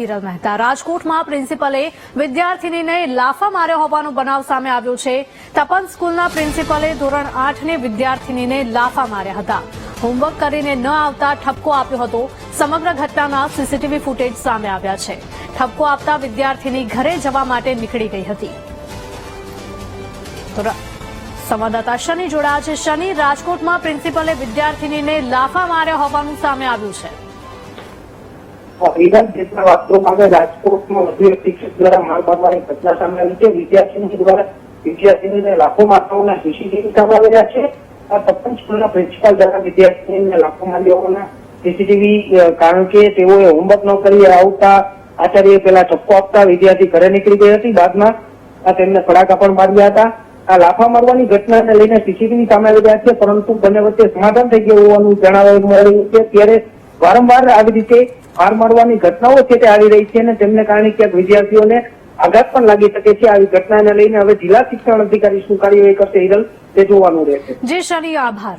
હિરલ મહેતા. રાજકોટમાં પ્રિન્સિપલે વિદ્યાર્થીનીને લાફા માર્યો હોવાનો બનાવ સામે આવ્યો છે. તપન સ્કૂલના પ્રિન્સિપલે ધોરણ આઠની વિદ્યાર્થીનીને લાફા માર્યા હતા. હોમવર્ક કરીને ન આવતા ઠપકો આપ્યો હતો. સમગ્ર ઘટનાના સીસીટીવી ફૂટેજ સામે આવ્યા છે. ઠપકો આપતા વિદ્યાર્થીની ઘરે જવા માટે નીકળી ગઈ હતી. સંવાદદાતા શનિ જોડાયા છે. શનિ રાજકોટમાં પ્રિન્સિપલે વિદ્યાર્થીનીને લાફા માર્યા હોવાનું સામે આવ્યું છે. આવ્યા હોમવર્ક ન કરી આવતા આચાર્ય પેલા ચપ્પો આપતા વિદ્યાર્થી ઘરે નીકળી ગઈ હતી. બાદમાં તેમને ફડાકા પણ માર્યા હતા. આ લાફા મારવાની ઘટનાને લઈને સીસીટીવી સામે આવી રહ્યા છે, પરંતુ બંને વચ્ચે સમાધાન થઈ ગયું હોવાનું જણાવવા મળ્યું છે. ત્યારે વારંવાર આવી રીતે હાર મારવાની ઘટનાઓ છે તે આવી રહી છે અને તેમને કારણે ક્યાંક વિદ્યાર્થીઓને આઘાત પણ લાગી શકે છે. આવી ઘટનાને લઈને હવે જિલ્લા શિક્ષણ અધિકારી શું કાર્યવાહી કરશે હિરલ તે જોવાનું રહેશે. જે શનિ આભાર.